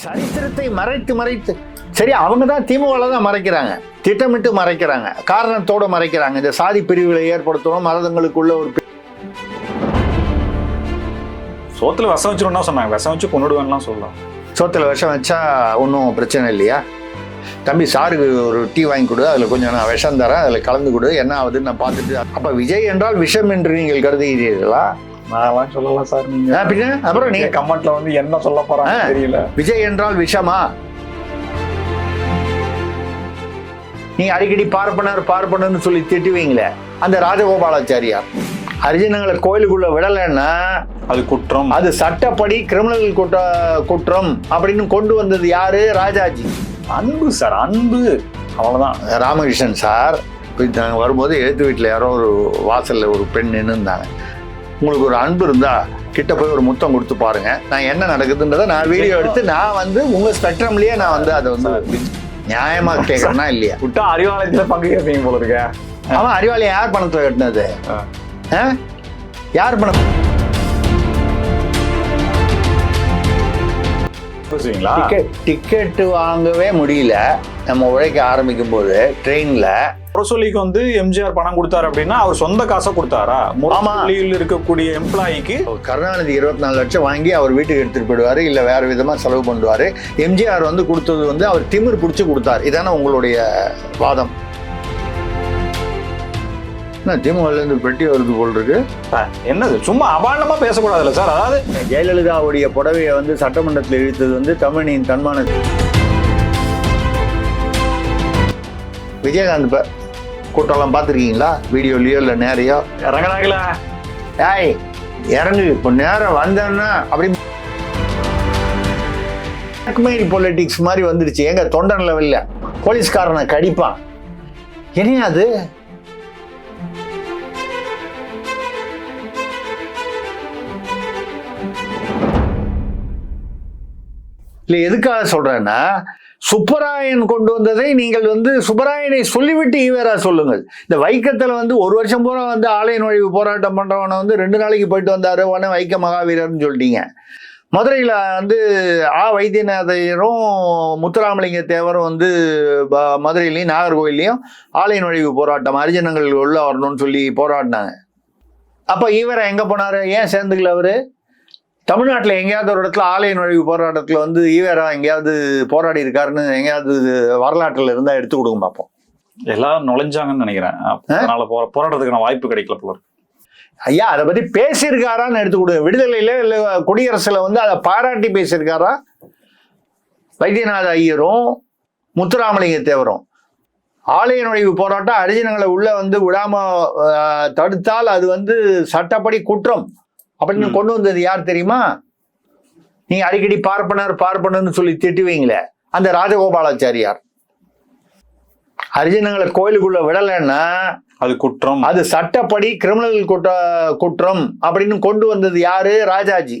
சரித்திரத்தை மறைத்து மறைத்து சரி அவங்க தான் திமுகவில் தான் மறைக்கிறாங்க. திட்டமிட்டு மறைக்கிறாங்க. காரணத்தோட மறைக்கிறாங்க. இந்த சாதி பிரிவுகளை ஏற்படுத்தணும் மதங்களுக்குள்ள ஒரு சோத்துல விஷம் வச்சிருந்தா சொன்னாங்க. விஷம் வச்சு கொண்டுடுவேன்லாம் சொல்லலாம் சோத்துல விஷம் வச்சா ஒன்றும் பிரச்சனை இல்லையா? தம்பி சாருக்கு ஒரு டீ வாங்கி கொடு. அதில் கொஞ்சம் நான் விஷம் தரேன். அதில் கலந்து கொடு. என்ன ஆகுதுன்னு நான் பார்த்துட்டு அப்போ விஜய் என்றால் விஷம் என்று நீங்கள் கருதுகிறீர்களா? நான் சொல்லலாம் சார் நீங்க. பின்ன அப்புறம் நீங்க கமெண்ட்ல வந்து என்ன சொல்ல போறாங்க. தெரியல. விஜய் என்றால் விஷமா? நீங்க அடிக்கடி பார்ப்பனர் பார்ப்பனர்னு சொல்லி திட்டுவீங்களே அந்த ராஜகோபாலாச்சாரியார் ஹரிஜனங்களை கோயிலுக்குள்ள விடலைன்னா அது குற்றம். அது சட்டப்படி கிரிமினல் குற்ற குற்றம் அப்படின்னு கொண்டு வந்தது யாரு? ராஜாஜி. அன்பு சார் அன்பு. அவ்வளவுதான். ராமகிருஷ்ணன் சார் நாங்கள் வரும்போது எழுத்து வீட்டில் யாரோ ஒரு வாசலில் ஒரு பெண் நின்றுந்தாங்க உங்களுக்கு ஒரு அன்பு இருந்தா கிட்ட போய் ஒரு முத்தம் கொடுத்து பாருங்க. நான் என்ன நடக்குதுன்றதை நான் வீடியோ எடுத்து நான் வந்து உங்க ஸ்பெக்ட்ரம்லயே நான் வந்து அதை வந்து நியாயமா கேட்கறேன்னா இல்லையா? விட்டா அறிவாலயத்துல பங்கு கேட்பீங்க போல இருக்க. அவன் அறிவாளி யார் பணத்தை கட்டினது? யார் பணம் டிக்கெட் டிக்கெட் வாங்கவே முடியல. நம்ம உழைக்க ஆரம்பிக்கும் போது ட்ரெயின்ல முரசொலிக்கு வந்து எம்ஜிஆர் பணம் கொடுத்தாரு அப்படின்னா அவர் சொந்த காசை கொடுத்தாரா? முரசொலியில் இருக்கக்கூடிய எம்ப்ளாயிக்கு? கருணாநிதி இருபத்தி நாலு லட்சம் வாங்கி அவர் வீட்டுக்கு எடுத்துட்டு போயிடுவாரு இல்ல வேற விதமா செலவு பண்ணுவாரு. எம்ஜிஆர் வந்து கொடுத்தது வந்து அவர் திமிர் பிடிச்சி கொடுத்தார். இதானே உங்களுடைய வாதம். என்ன திமுகல இருந்து பெட்டி வருது போல் இருக்கு. என்னது? சும்மா அபாண்டமா பேசக்கூடாதுல்ல சார்? அதாவது ஜெயலலிதாவுடைய புடவையை வந்து சட்டமன்றத்தில் இழுத்தது வந்து தமிழின் தன்மான விஜயகாந்த் கூட்டம்லாம் பார்த்துருக்கீங்களா? வீடியோலயோ இல்லை நேரையோ? இறங்குறாங்களா. ஏய் இறங்கு. இப்போ நேரம் வந்தேன்னா அப்படி blackmail பொலிட்டிக்ஸ் மாதிரி வந்துருச்சு எங்க தொண்டன் லெவல்ல போலீஸ்காரனை கடிப்பான். என்ன அது? இல்ல எதுக்காக சொல்றேன்னா சுப்பராயன் கொண்டு வந்ததை நீங்கள் வந்து சுப்பராயனை சொல்லிவிட்டு ஈவேரா சொல்லுங்கள். இந்த வைக்கத்தில் வந்து ஒரு வருஷம் பூரா வந்து ஆலய நுழைவு போராட்டம் பண்ணுறவனை வந்து ரெண்டு நாளைக்கு போயிட்டு வந்தாரு உடனே வைக்க மகாவீரர்னு சொல்லிட்டீங்க. மதுரையில் வந்து ஆ வைத்தியநாதையரும் முத்துராமலிங்க தேவரும் வந்து ப- மதுரையிலையும் நாகர்கோயிலையும் ஆலய நுழைவு போராட்டம் ஹரிஜனங்கள் உள்ள வரணும்னு சொல்லி போராடினாங்க. அப்போ ஈவரை எங்கே போனார்? ஏன் சேர்ந்துக்கல அவரு? தமிழ்நாட்டில் எங்கேயாவது ஒரு இடத்துல ஆலய நுழைவு போராட்டத்தில் வந்து ஈவேரா எங்கேயாவது போராடி இருக்காருன்னு எங்கேயாவது வரலாற்றில் இருந்தால் எடுத்து கொடுங்க பார்ப்போம் எல்லாரும் நுழைஞ்சாங்கன்னு நினைக்கிறேன். அதனால போற போராட்டத்துக்கான வாய்ப்பு கிடைக்கல போல இருக்கு. ஐயா அதை பற்றி பேசியிருக்காரான்னு எடுத்து கொடுங்க. விடுதலையில் இல்லை குடியரசில் வந்து அதை பாராட்டி பேசியிருக்காரா? வைத்தியநாத ஐயரும் முத்துராமலிங்க தேவரும். ஆலய நுழைவு போராட்டம் அரிஜனங்களை உள்ள வந்து விடாம ஆஹ், தடுத்தால் அது வந்து சட்டப்படி குற்றம். அப்படின்னு. கொண்டு வந்தது யார் தெரியுமா? நீங்க அடிக்கடி பார்ப்பனர் பார்ப்பனர்னு சொல்லி திட்டுவீங்களே அந்த ராஜகோபாலாச்சாரியார். ஹரிஜனங்களை கோயிலுக்குள்ள விடலைன்னா அது குற்றம். அது சட்டப்படி கிரிமினல் குற்ற குற்றம் அப்படின்னு கொண்டு வந்தது யாரு? ராஜாஜி.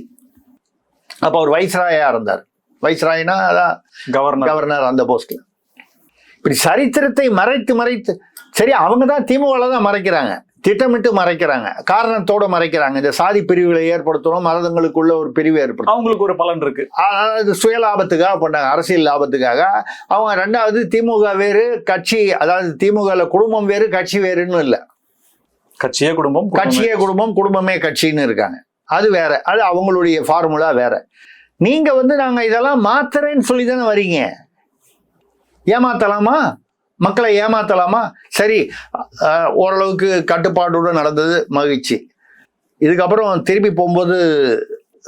அப்ப அவர் வைஸ்ராயா இருந்தார். வைஸ்ராய்னா அதான் கவர்னர். கவர்னர் அந்த போஸ்ட்ல இப்படி சரித்திரத்தை மறைத்து மறைத்து சரி அவங்க தான் திமுகவில் தான் மறைக்கிறாங்க. திட்டமிட்டு மறைக்கிறாங்க. காரணத்தோட மறைக்கிறாங்க. இந்த சாதி பிரிவுகளை ஏற்படுத்தணும் மதங்களுக்குள்ள ஒரு பிரிவு ஏற்படுத்தணும். அவங்களுக்கு ஒரு பலன் இருக்கு. அது சுய லாபத்துக்காக பண்ணாங்க. அரசியல் லாபத்துக்காக. அவங்க ரெண்டாவது திமுக வேறு கட்சி அதாவது திமுகல குடும்பம் வேறு கட்சி வேறுன்னு இல்லை. கட்சியே குடும்பம் குடும்பமே- கட்சியே குடும்பம் குடும்பமே கட்சின்னு இருக்காங்க. அது வேற. அது அவங்களுடைய ஃபார்முலா வேற. நீங்க வந்து நாங்க இதெல்லாம் மாத்துறேன்னு சொல்லி தானே வரீங்க. ஏமாத்தலாமா? மக்களை ஏமாத்தலாமா? சரி ஓரளவுக்கு கட்டுப்பாடுடன் நடந்தது மகிழ்ச்சி. இதுக்கப்புறம் திரும்பி போகும்போது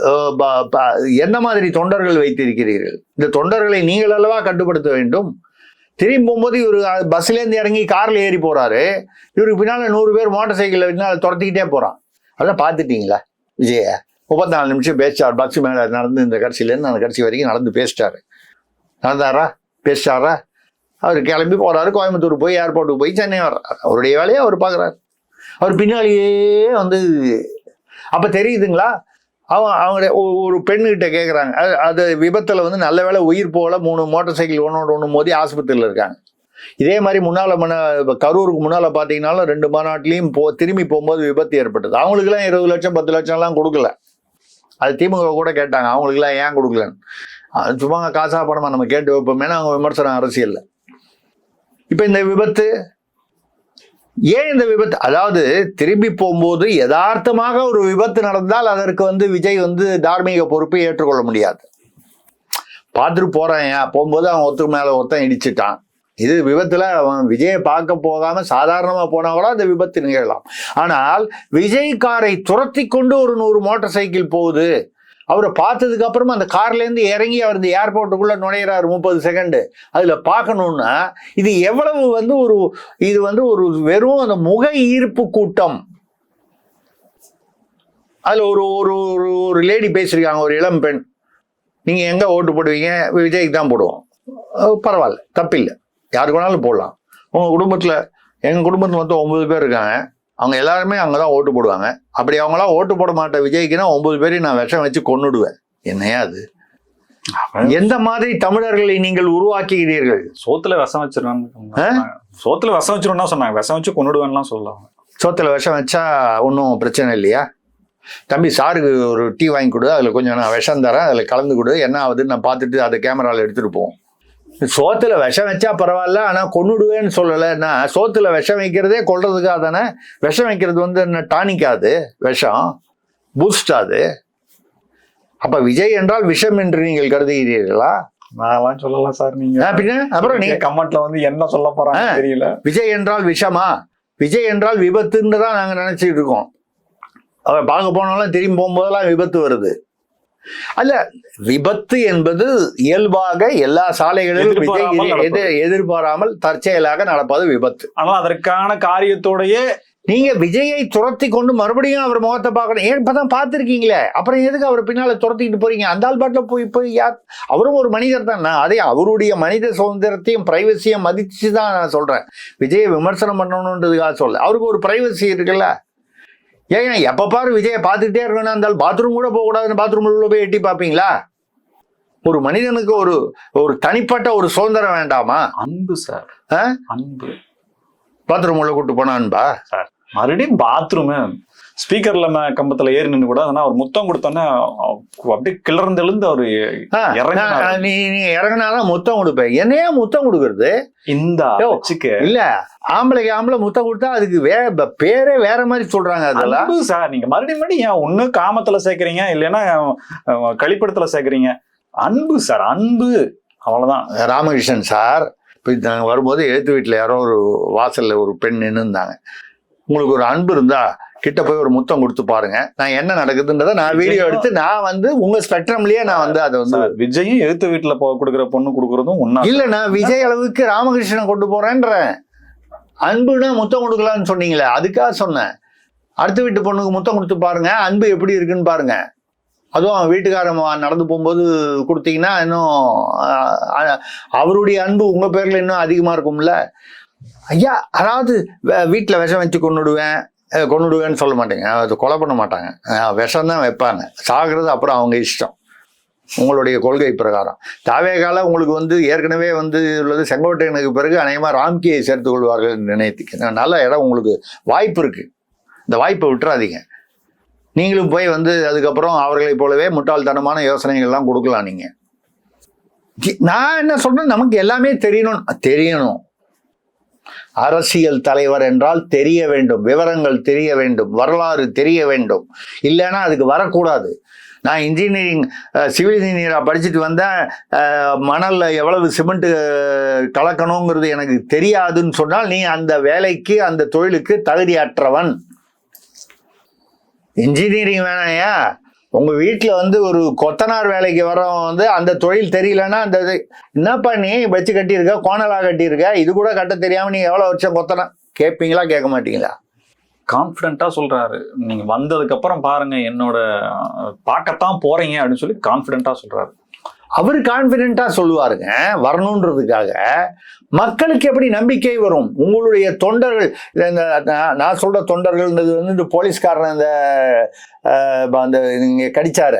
என்ன எந்த மாதிரி தொண்டர்கள் வைத்திருக்கிறீர்கள்? இந்த தொண்டர்களை நீங்கள் அல்லவா கட்டுப்படுத்த வேண்டும்? திரும்பி போகும்போது இவர் பஸ்லேருந்து இறங்கி காரில் ஏறி போகிறாரு இவருக்கு பின்னால் நூறு பேர் மோட்டார் சைக்கிளில் பின்னால் துரத்திக்கிட்டே போகிறான் அதெல்லாம் பார்த்துட்டீங்களா விஜய? முப்பத்தி நாலு நிமிஷம் பேசிட்டார் பஸ் மேலே நடந்து இந்த கடைசியிலேருந்து அந்த கடைசி வரைக்கும் நடந்து பேசிட்டாரு. நடந்தாரா? பேசிட்டாரா? அவர் கிளம்பி போறாரு கோயம்புத்தூர் போய் ஏர்போர்ட்டுக்கு போய் சென்னை வர்றாரு. அவருடைய வேலையை அவர் பார்க்குறாரு. அவர் பின்னாலேயே வந்து அப்போ தெரியுதுங்களா? அவன் அவங்க ஒரு பெண்ணுகிட்ட கேட்குறாங்க அது அது விபத்தில் வந்து நல்ல வேலை உயிர் போல மூணு மோட்டார் சைக்கிள் ஒன்றோட ஒன்று மோதி ஆஸ்பத்திரியில் இருக்காங்க. இதே மாதிரி முன்னால் மன இப்போ கரூருக்கு முன்னால் பார்த்தீங்கன்னாலும் ரெண்டு மாநாட்டிலையும் போ திரும்பி போகும்போது விபத்து ஏற்பட்டது. அவங்களுக்குலாம் இருபது லட்சம் பத்து லட்சம்லாம் கொடுக்கல. அது திமுக கூட கேட்டாங்க அவங்களுக்குலாம் ஏன் கொடுக்கலன்னு. சும்மா காசா பணமா நம்ம கேட்டு வைப்போமேனா அவங்க விமர்சனம் அரசியலில். இப்போ இந்த விபத்து ஏன் இந்த விபத்து? அதாவது திரும்பி போகும்போது யதார்த்தமாக ஒரு விபத்து நடந்தால் அதற்கு வந்து விஜய் வந்து தார்மீக பொறுப்பை ஏற்றுக்கொள்ள முடியாது. பார்த்துட்டு போறேன். போகும்போது அவன் ஒருத்தர் மேலே ஒருத்தன் இடிச்சிட்டான். இது விபத்துல அவன் விஜயை பார்க்க போகாம சாதாரணமா போனா கூட அந்த விபத்து நிகழலாம். ஆனால் விஜய் காரை துரத்தி கொண்டு ஒரு நூறு மோட்டார் சைக்கிள் போகுது. அவரை பார்த்ததுக்கு அப்புறமா அந்த கார்லேருந்து இறங்கி அவர் இந்த ஏர்போர்ட்டுக்குள்ளே நுழையிறாரு முப்பது செகண்டு அதில் பார்க்கணுன்னா இது எவ்வளவு வந்து ஒரு இது வந்து ஒரு வெறும் அந்த முக ஈர்ப்பு கூட்டம். அதில் ஒரு ஒரு ஒரு ஒரு லேடி பேசியிருக்காங்க ஒரு இளம் பெண். நீங்கள் எங்கே ஓட்டு போடுவீங்க? விஜய்க்கு தான் போடுவோம். பரவாயில்ல தப்பில்லை. யாருக்கு வேணாலும் போடலாம். உங்கள் குடும்பத்தில் எங்கள் குடும்பத்தில் மொத்தம் ஒம்பது பேர் இருக்காங்க. அவங்க எல்லாருமே அங்கதான் ஓட்டு போடுவாங்க. அப்படி அவங்களாம் ஓட்டு போட மாட்டேன் விஜய்க்குன்னா ஒன்பது பேரையும் நான் விஷம் வச்சு கொன்னுடுவேன். என்னையா அது? எந்த மாதிரி தமிழர்களை நீங்கள் உருவாக்குகிறீர்கள்? சோத்துல விஷம் வச்சிருவாங்க சோத்துல விஷம் வச்சிருவோம்னா சொன்னாங்க. விஷம் வச்சு கொண்டுடுவேன்லாம் சொல்லலாம் சோத்துல விஷம் வச்சா ஒன்றும் பிரச்சனை இல்லையா? தம்பி சாருக்கு ஒரு டீ வாங்கி கொடு அதில் கொஞ்சம் நான் விஷம் தரேன் அதில் கலந்து கொடு என்ன ஆகுதுன்னு நான் பார்த்துட்டு அதை கேமராவில் எடுத்துகிட்டு போவோம். சோத்துல விஷம் வச்சா பரவாயில்ல ஆனால் கொன்னுடுவேன்னு சொல்லலைன்னா சோத்துல விஷம் வைக்கிறதே கொல்றதுக்காக தானே? விஷம் வைக்கிறது வந்து என்ன டானிக்காது விஷம். பூஸ்ட் அது? அப்ப விஜய் என்றால் விஷம் என்று நீங்கள் கருதுகிறீர்களா? நான் சொல்லலாம் சார் நீங்க. பின்ன? அப்புறம் நீங்க கமெண்ட்ல வந்து என்ன சொல்ல போறாங்க. தெரியல. விஜய் என்றால் விஷமா? விஜய் என்றால் விபத்துன்னு தான் நாங்க நினைச்சிட்டு இருக்கோம். அவர் பார்க்க போனாலும் திரும்பி போகும்போதெல்லாம் விபத்து வருது. அல்ல விபத்து என்பது இயல்பாக எல்லா சாலைகளிலும் எதிர்பாராமல் எதிர்- எதிர்- எதிர்பாராமல் தற்செயலாக நடப்பது விபத்து. ஆனா அதற்கான காரியத்தோடயே நீங்க விஜயை துரத்தி கொண்டு மறுபடியும் அவர் முகத்தை பார்க்கணும். ஏன் இப்பதான் பார்த்துருக்கீங்களே? அப்புறம் எதுக்கு அவர் பின்னால துரத்திக்கிட்டு போறீங்க? அந்த ஆள் பாட்டில் போய் போய் யார் அவரும் ஒரு மனிதர் தான். நான் அதே அவருடைய மனித சுதந்திரத்தையும் பிரைவசியும் மதிச்சு தான் நான் சொல்றேன். விஜயை விமர்சனம் பண்ணணுன்றதுக்காக சொல்ல அவருக்கு ஒரு பிரைவசி இருக்குல்ல? ஏன் ஏன் எப்ப பாரு விஜயை பார்த்துக்கிட்டே இருக்கணும் அந்த பாத்ரூம் கூட போகக்கூடாதுன்னு பாத்ரூம் உள்ள போய் எட்டி பார்ப்பீங்களா? ஒரு மனிதனுக்கு ஒரு ஒரு தனிப்பட்ட ஒரு சுதந்திரம் வேண்டாமா? அன்பு சார்? அன்பு. பாத்ரூம் உள்ள கூட்டு போனான்பா சார் மறுபடியும் பாத்ரூமு ஸ்பீக்கர்ல கம்பத்துல ஏறி நின்று கூட ஆனா அவர் முத்தம் கொடுத்தோன்னே அப்படியே கிளர்ந்து எழுந்து அவரு நீ நீ இறங்கினாதான் முத்தம் கொடுப்பேன். என்னையா முத்தம் கொடுக்கறது? இந்த இல்ல ஆம்பளைக்கு ஆம்பளை முத்தம் கொடுத்தா அதுக்கு வே ப- பேரே வேற மாதிரி சொல்றாங்க அதெல்லாம். அன்பு சார் நீங்க மறுபடியும் மறுபடியும் ஏன் ஒண்ணு காமத்துல சேர்க்கறீங்க இல்லைன்னா கழிப்பிடத்துல சேர்க்கறீங்க? அன்பு சார் அன்பு. அவ்வளவுதான். ராமகிருஷ்ணன் சார் இப்போ நாங்கள் வரும்போது எழுத்து வீட்டில் யாரோ ஒரு வாசல்ல ஒரு பெண் நின்று இருந்தாங்க உங்களுக்கு ஒரு அன்பு இருந்தா கிட்ட போய் ஒரு முத்தம் கொடுத்து பாருங்க. நான் என்ன நடக்குதுன்றதை நான் வீடியோ எடுத்து நான் வந்து உங்க ஸ்பெக்ட்ரம்லயே நான் வந்து அதை வந்து விஜயும் எழுத்து வீட்டுல கொடுக்குற பொண்ணு கொடுக்கறதும் ஒன்னா இல்ல நான் விஜய் அளவுக்கு ராமகிருஷ்ணன் கொண்டு போறேன்றேன். அன்புனா முத்தம் கொடுக்கலாம்னு சொன்னீங்களே அதுக்காக சொன்னேன். அடுத்த வீட்டு பொண்ணுக்கு முத்தம் கொடுத்து பாருங்க அன்பு எப்படி இருக்குன்னு பாருங்க. அதுவும் அவன் வீட்டுக்காரன் நடந்து போகும்போது கொடுத்தீங்கன்னா இன்னும் அவருடைய அன்பு உங்க பேர்ல இன்னும் அதிகமா இருக்கும்ல. ஐயா அதாவது வீட்டுல விஷம் வச்சு கொண்டுடுவேன் கொண்டுடுவேன்னு சொல்ல மாட்டேங்க. அது கொலை பண்ண மாட்டாங்க. விஷம் தான் வைப்பாங்க. சாகிறது அப்புறம் அவங்க இஷ்டம். உங்களுடைய கொள்கை பிரகாரம். தாவேகால உங்களுக்கு வந்து ஏற்கனவே வந்து உள்ளது. செங்கோட்டையனுக்கு பிறகு அநேகமாக ராம்கியை சேர்த்து கொள்வார்கள் நினைத்துக்கு நல்ல இடம் உங்களுக்கு வாய்ப்பு இருக்குது இந்த வாய்ப்பை விட்டுறாதீங்க. நீங்களும் போய் வந்து அதுக்கப்புறம் அவர்களைப் போலவே முட்டாள்தனமான யோசனைகள்லாம் கொடுக்கலாம் நீங்க. ஜி- நான் என்ன சொல்கிறேன் நமக்கு எல்லாமே தெரியணும். தெரியணும். அரசியல் தலைவர் என்றால் தெரிய வேண்டும் விவரங்கள் தெரிய வேண்டும் வரலாறு தெரிய வேண்டும். இல்லைன்னா அதுக்கு வரக்கூடாது. நான் இன்ஜினியரிங் சிவில் இன்ஜினியராக படிச்சுட்டு வந்தேன். மணலில் எவ்வளவு சிமெண்ட்டு கலக்கணுங்கிறது எனக்கு தெரியாதுன்னு சொன்னால் நீ அந்த வேலைக்கு அந்த தொழிலுக்கு தகுதியற்றவன். இன்ஜினியரிங் வேணாயா? உங்க வீட்டுல வந்து ஒரு கொத்தனார் வேலைக்கு வரவன் வந்து அந்த தொழில் தெரியலன்னா அந்த இது என்னப்பா நீ வச்சு கட்டியிருக்க? கோணலா கட்டியிருக்க? இது கூட கட்ட தெரியாம நீ எவ்வளவு வருஷம் கொத்தனா கேட்பீங்களா கேட்க மாட்டீங்களா? கான்பிடண்டா சொல்றாரு. நீங்க வந்ததுக்கு அப்புறம் பாருங்க என்னோட பார்க்கத்தான் போறீங்க அப்படின்னு சொல்லி கான்பிடண்டா சொல்றாரு. அவர் கான்பிடென்ட்டா சொல்லுவாருங்க வரணுன்றதுக்காக மக்களுக்கு எப்படி நம்பிக்கை வரும்? உங்களுடைய தொண்டர்கள் இந்த- நான் நான் சொல்ற தொண்டர்கள்ன்றது வந்து இந்த போலீஸ்காரன் இந்த அந்த இங்கே கடிச்சார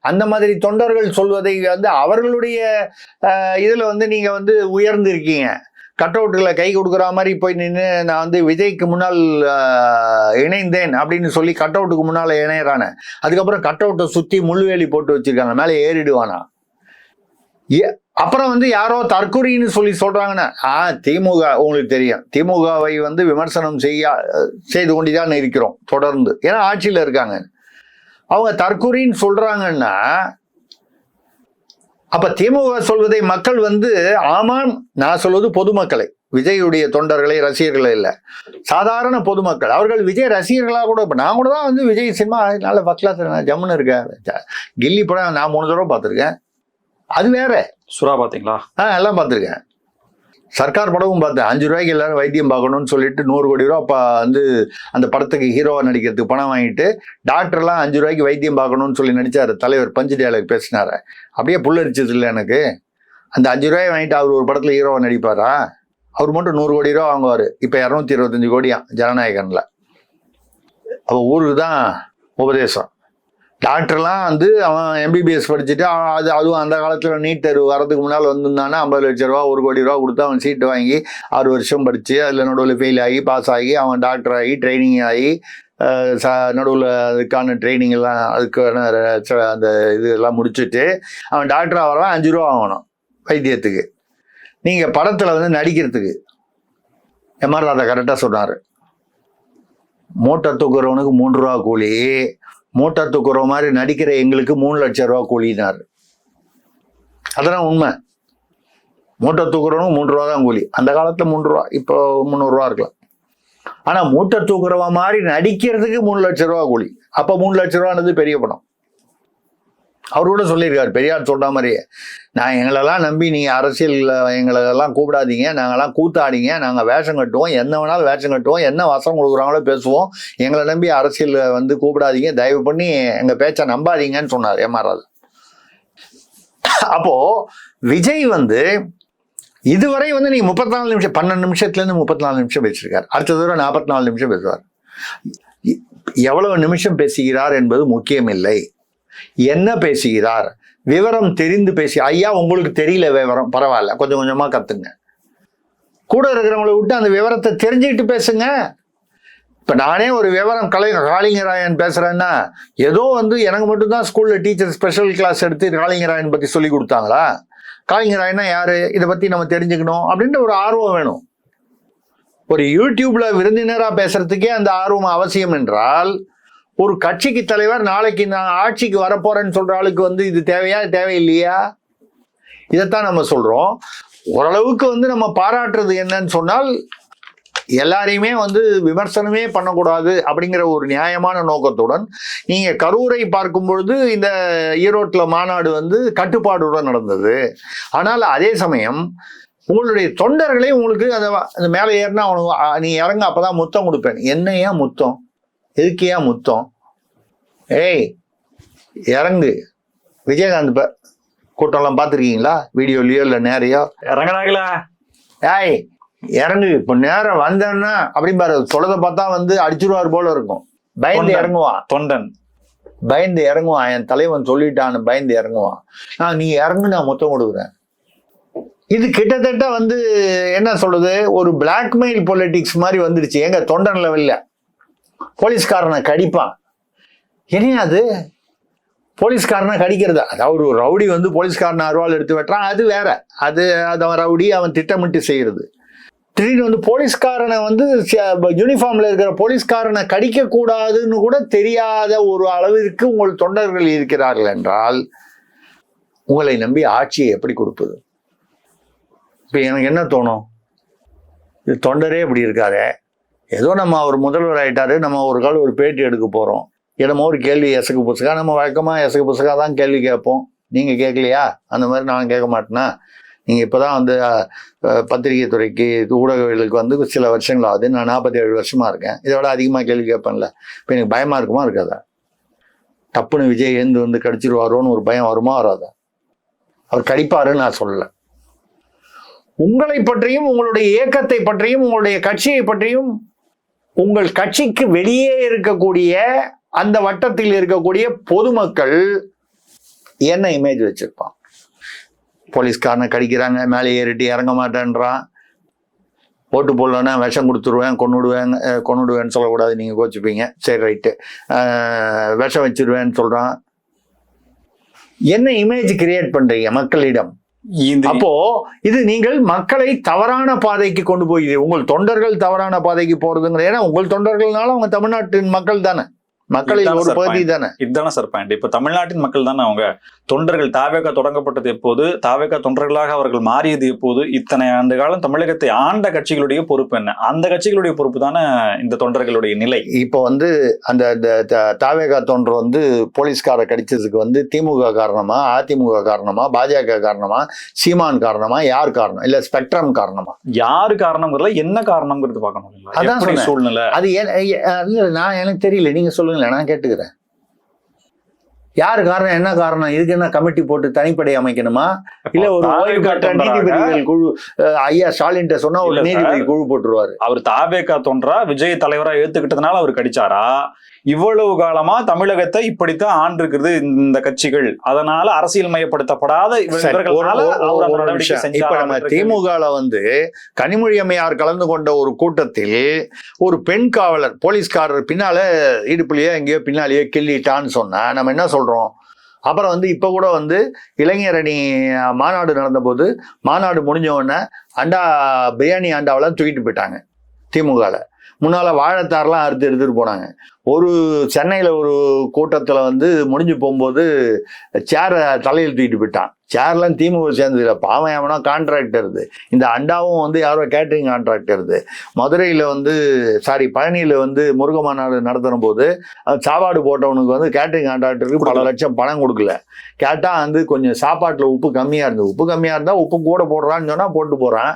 அந்த மாதிரி தொண்டர்கள் சொல்வதை வந்து அவர்களுடைய இதில் வந்து நீங்கள் வந்து உயர்ந்து இருக்கீங்க கட் அவுட்டில் கை கொடுக்குற மாதிரி போய் நின்று நான் வந்து விஜய்க்கு முன்னால் இணைந்தேன் அப்படின்னு சொல்லி கட் அவுட்டுக்கு முன்னால் இணையறானே. அதுக்கப்புறம் கட் அவுட்டை சுத்தி முள்ளுவேலி போட்டு வச்சுருக்காங்க. மேலே ஏறிடுவானா? அப்புறம் வந்து யாரோ தற்குறின்னு சொல்லி சொல்றாங்கன்னா ஆ திமுக உங்களுக்கு தெரியும். திமுகவை வந்து விமர்சனம் செய்ய செய்து கொண்டுதான் இருக்கிறோம் தொடர்ந்து. ஏன்னா ஆட்சியில் இருக்காங்க. அவங்க தற்குறின்னு சொல்றாங்கன்னா அப்ப திமுக சொல்வதை மக்கள் வந்து ஆமாம் நான் சொல்வது பொதுமக்களை விஜயுடைய தொண்டர்களை ரசிகர்களை இல்லை. சாதாரண பொதுமக்கள். அவர்கள் விஜய் ரசிகர்களாக கூட இப்போ நான் கூட தான் வந்து விஜய் சினிமா நல்ல ஃபர்ஸ்ட் கிளாஸ் ஜம்முன்னு இருக்கேன். கில்லி படம் நான் மூணு தடவை பார்த்துருக்கேன். அது வேற. சுறா பாத்தீங்களா? ஆ எல்லாம் பார்த்துருக்கேன் சர்க்கார் படமும் பார்த்தேன். அஞ்சு ரூபாய்க்கு எல்லாரும் வைத்தியம் பார்க்கணும்னு சொல்லிட்டு நூறு கோடி ரூபா அப்போ வந்து அந்த படத்துக்கு ஹீரோவா நடிக்கிறதுக்கு பணம் வாங்கிட்டு டாக்டர்லாம் அஞ்சு ரூபாய்க்கு வைத்தியம் பார்க்கணும்னு சொல்லி நடிச்சாரு தலைவர் பஞ்சு டேலர் பேசினாரு. அப்படியே புல்லரிச்சது இல்லை எனக்கு. அந்த அஞ்சு ரூபாய் வாங்கிட்டு அவர் ஒரு படத்துல ஹீரோவா நடிப்பாரா? அவர் மட்டும் நூறு கோடி ரூபா வாங்குவார். இப்போ இரநூத்தி இருபத்தஞ்சு கோடியா ஜனநாயகன்ல. அவ ஊருக்கு தான் உபதேசம். டாக்டர்லாம் வந்து அவன் எம்பிபிஎஸ் படிச்சுட்டு அவன் அது அதுவும் அந்த காலத்தில் நீட் தேர்வு வரதுக்கு முன்னால் வந்திருந்தானே ஐம்பது லட்ச ரூபா ஒரு கோடி ரூபா கொடுத்து அவன் சீட்டு வாங்கி ஆறு வருஷம் படித்து அதில் நடுவில் ஃபெயில் ஆகி பாஸ் ஆகி அவன் டாக்டர் ஆகி ட்ரைனிங் ஆகி ச நடுவில் அதுக்கான ட்ரைனிங் எல்லாம் அதுக்கான அந்த இது எல்லாம் முடிச்சுட்டு அவன் டாக்டர் ஆகிறவன் அஞ்சு ரூபா வாங்கணும் வைத்தியத்துக்கு நீங்கள் படத்தில் வந்து நடிக்கிறதுக்கு. எம்ஆர் ராதா கரெக்டாக சொன்னார். மூட்டை தூக்குறவனுக்கு மூன்று ரூபா கூலி. மோட்டார் தூக்குற மாதிரி நடிக்கிற எங்களுக்கு மூணு லட்சம் ரூபா கூலினார். அதெல்லாம் உண்மை. மோட்டார் தூக்குறவனுக்கு மூன்று ரூபா தான் கூலி. அந்த காலத்தில் மூன்று ரூபா இப்போ முந்நூறுரூவா இருக்கலாம். ஆனால் மூட்டை தூக்குறவ மாதிரி நடிக்கிறதுக்கு மூணு லட்ச ரூபா கூலி. அப்போ மூணு லட்சம் ரூபான்றது பெரிய படம் அவர் கூட சொல்லியிருக்காரு பெரியார் சொல்கிற மாதிரியே. நான் எங்களெல்லாம் நம்பி நீங்கள் அரசியல் எங்களெல்லாம் கூப்பிடாதீங்க நாங்கள்லாம் கூத்தாடிங்க நாங்கள் வேஷம் கட்டுவோம் என்ன வேணாலும் வேஷம் கட்டுவோம் என்ன வசம் கொடுக்குறாங்களோ பேசுவோம். எங்களை நம்பி அரசியல் வந்து கூப்பிடாதீங்க தயவு பண்ணி எங்கள் பேச்சை நம்பாதீங்கன்னு சொன்னார் ஏமாறாது. அப்போது விஜய் வந்து இதுவரை வந்து நீங்கள் முப்பத்தி நாலு நிமிஷம் பன்னெண்டு நிமிஷத்துலேருந்து முப்பத்தி நாலு நிமிஷம் பேசியிருக்கார். அடுத்த தடவை நாற்பத்தி நாலு நிமிஷம் பேசுவார். எவ்வளவு நிமிஷம் பேசுகிறார் என்பது முக்கியமில்லை. என்ன பேசுகிறார்? விவரம் தெரிந்து பேசி ஐயா உங்களுக்கு தெரியல விவரம் பரவாயில்ல கொஞ்சம் கொஞ்சமாக கற்றுங்க கூட இருக்கிறவங்களை விட்டு அந்த விவரத்தை தெரிஞ்சுக்கிட்டு பேசுங்க. இப்போ நானே ஒரு விவரம் கலை காளிங்கராயன் பேசுகிறேன்னா ஏதோ வந்து எனக்கு மட்டும்தான் ஸ்கூலில் டீச்சர் ஸ்பெஷல் கிளாஸ் எடுத்து காளிங்கராயன் பற்றி சொல்லி கொடுத்தாங்களா? காளிங்கராயனா யார்? இதை பற்றி நம்ம தெரிஞ்சுக்கணும் அப்படின்ற ஒரு ஆர்வம் வேணும். ஒரு யூடியூப்பில் விருந்தினராக பேசுகிறதுக்கே அந்த ஆர்வம் அவசியம் என்றால் ஒரு கட்சிக்கு தலைவர் நாளைக்கு நான் ஆட்சிக்கு வரப்போறேன்னு சொல்ற ஆளுக்கு வந்து இது தேவையா தேவையில்லையா? இதைத்தான் நம்ம சொல்றோம். ஓரளவுக்கு வந்து நம்ம பாராட்டுறது என்னன்னு சொன்னால் எல்லாரையுமே வந்து விமர்சனமே பண்ணக்கூடாது அப்படிங்கிற ஒரு நியாயமான நோக்கத்துடன் நீங்க கரூரை பார்க்கும் பொழுது இந்த ஈரோட்டில் மாநாடு வந்து கட்டுப்பாடுடன் நடந்தது. ஆனால் அதே சமயம் உங்களுடைய தொண்டர்களே உங்களுக்கு அந்த அந்த மேலே ஏறினா அவனுக்கு நீ இறங்க அப்பதான் முத்தம் கொடுப்பேன். என்ன ஏன் முத்தம்? எதுக்கு ஏன் முத்தம்? ஏய் இறங்கு. விஜயகாந்த் ப- கூட்டம்லாம் பார்த்துருக்கீங்களா? வீடியோலயோ இல்லை நேரையோ? இறங்கடாங்களா ஏய் இறங்கு. இப்போ நேரம் வந்தேன்னா அப்படின்னு பாரு சொல்றத பார்த்தா வந்து அடிச்சிருவார் போல இருக்கும். பயந்து. இறங்குவான். தொண்டன். பயந்து இறங்குவான். என் தலைவன் சொல்லிட்டான்னு பயந்து இறங்குவான். நான் நீ இறங்கு நான் மொத்தம் கொடுக்குறேன். இது கிட்டத்தட்ட வந்து என்ன சொல்றது? ஒரு பிளாக்மெயில் பொலிட்டிக்ஸ் மாதிரி வந்துருச்சு. எங்க தொண்டன் லெவல்ல போலீஸ்காரனை கடிப்பான். என்ன அது போலீஸ்காரனை கடிக்கிறதா. அதாவது ஒரு ரவுடி வந்து போலீஸ்காரனை அருவாள் எடுத்து வெட்டுறான். அது வேற. அது அது அவன் ரவுடி அவன் திட்டமிட்டு செய்கிறது திடீர்னு வந்து போலீஸ்காரனை வந்து யூனிஃபார்மில் இருக்கிற போலீஸ்காரனை கடிக்கக்கூடாதுன்னு கூட தெரியாத ஒரு அளவிற்கு உங்கள் தொண்டர்கள் இருக்கிறார்கள் என்றால் உங்களை நம்பி ஆட்சியை எப்படி கொடுப்பது? இப்போ எனக்கு என்ன தோணும்? இது தொண்டரே இப்படி இருக்காதே ஏதோ நம்ம அவர் முதல்வர் ஆகிட்டாரு நம்ம ஒரு கால் ஒரு பேட்டி எடுக்க போகிறோம் என்னமோ ஒரு கேள்வி எசக்கு புசுக்கா நம்ம வழக்கமாக எசக்கு புசுக்கா தான் கேள்வி கேட்போம். நீங்கள் கேட்கலையா? அந்த மாதிரி நான் கேட்க மாட்டேனா? இப்போ தான் வந்து பத்திரிகை துறைக்கு ஊடகங்களுக்கு வந்து சில வருஷங்கள் ஆகுது. நான் நாற்பத்தி ஏழு வருஷமாக இருக்கேன். இதை விட அதிகமாக கேள்வி கேட்பேன்ல. இப்போ எனக்கு பயமாக இருக்குமா இருக்காதா? டப்புன்னு விஜய் எழுந்து வந்து கடிச்சிருவாரோன்னு ஒரு பயம் வருமா வராதா? அவர் கடிப்பாருன்னு நான் சொல்லலை. உங்களை பற்றியும் உங்களுடைய இயக்கத்தை பற்றியும் உங்களுடைய கட்சியை பற்றியும் உங்கள் கட்சிக்கு வெளியே இருக்கக்கூடிய அந்த வட்டத்தில் இருக்கக்கூடிய பொதுமக்கள் என்ன இமேஜ் வச்சிருப்பான்? போலீஸ்காரனை கடிக்கிறாங்க மேலே ஏறிட்டு இறங்க மாட்டேன்றான். ஓட்டு போடலன்னா விஷம் கொடுத்துருவேன் கொண்டுடுவேன் கொண்டுடுவேன்னு சொல்லக்கூடாது நீங்கள் கோச்சிப்பீங்க. சரி ரைட்டு விஷம் வச்சிருவேன்னு சொல்கிறான் என்ன இமேஜ் கிரியேட் பண்ணுறீங்க மக்களிடம்? அப்போ இது நீங்கள் மக்களை தவறான பாதைக்கு கொண்டு போய் உங்கள் தொண்டர்கள் தவறான பாதைக்கு போறதுங்கிற ஏன்னா உங்கள் தொண்டர்கள்னால அவங்க தமிழ்நாட்டின் மக்கள் தானே. மக்களில் ஒரு பகுதி தானே. இதுதானே சார் பாயிண்ட் இப்ப தமிழ்நாட்டின் மக்கள் தானே அவங்க? தொண்டர்கள் தாவேகா தொடங்கப்பட்டது எப்போது? தாவேகா தொண்டர்களாக அவர்கள் மாறியது எப்போது? இத்தனை ஆண்டு காலம் தமிழகத்தை ஆண்ட கட்சிகளுடைய பொறுப்பு என்ன? அந்த கட்சிகளுடைய பொறுப்பு தானே இந்த தொண்டர்களுடைய நிலை? இப்போ வந்து அந்த தாவேகா தொண்டர் வந்து போலீஸ்கார கடிச்சதுக்கு வந்து திமுக காரணமா அதிமுக காரணமா பாஜக காரணமா சீமான் காரணமா யார் காரணம்? இல்ல ஸ்பெக்ட்ரம் காரணமா? யாரு காரணங்கிறதுல என்ன காரணங்கிறது பார்க்கணும்? அதான். சூழ்நிலை? அது நான் எனக்கு தெரியல. நீங்க சொல்லுங்களேன் நான் கேட்டுக்கிறேன். யாரு காரணம்? என்ன காரணம்? இதுக்கு என்ன கமிட்டி போட்டு தனிப்படை அமைக்கணுமா? இல்ல ஒரு ஓய்வு பெற்ற நீதிபதிகள் குழு ஐயா ஸ்டாலின் சொன்னா ஒரு இல்ல. நீதிபதி குழு போட்டுருவாரு. அவர் தாவேகா தொன்றா விஜய் தலைவரா ஏத்துக்கிட்டதுனால அவர் கடிச்சாரா? இவ்வளவு காலமா தமிழகத்தை இப்படித்தான் ஆண்டிருக்கிறது இந்த கட்சிகள். அதனால அரசியல் மயப்படுத்தப்படாத. இப்ப நம்ம திமுகல வந்து கனிமொழி அம்மையார் கலந்து கொண்ட ஒரு கூட்டத்தில் ஒரு பெண் காவலர் போலீஸ்காரர் பின்னால இடுப்புலயே எங்கேயோ பின்னாலேயோ கிள்ளிட்டான்னு சொன்னா நம்ம என்ன சொல்றோம்? அப்புறம் வந்து இப்ப கூட வந்து இளைஞரணி மாநாடு நடந்தபோது மாநாடு முடிஞ்ச உடனே அண்டா பிரியாணி அண்டாவெல்லாம் தூக்கிட்டு போயிட்டாங்க திமுகல. முன்னால வாழைத்தாரெல்லாம் அறுத்து எடுத்துட்டு போனாங்க. ஒரு சென்னையில ஒரு கூட்டத்துல வந்து முடிஞ்சு போகும்போது சேரை தலையில் தூக்கிட்டு போயிட்டான். சேர்லாம் திமுக சேர்ந்தது இல்லை. பாவம் எவனா கான்ட்ராக்டர் இந்த அண்டாவும் வந்து யாரோ கேட்டரிங் கான்ட்ராக்டர் மதுரையில் வந்து சாரி பழனியில் வந்து முருக மாநாடு நடத்துன போது அது சாப்பாடு போட்டவனுக்கு வந்து கேட்டரிங் கான்ட்ராக்டருக்கு பல லட்சம் பணம் கொடுக்கல. கேட்டால் வந்து கொஞ்சம் சாப்பாட்டில் உப்பு கம்மியாக இருந்தது. உப்பு கம்மியாக இருந்தால் உப்பு கூட போடுறான்னு சொன்னால் போட்டு போகிறான்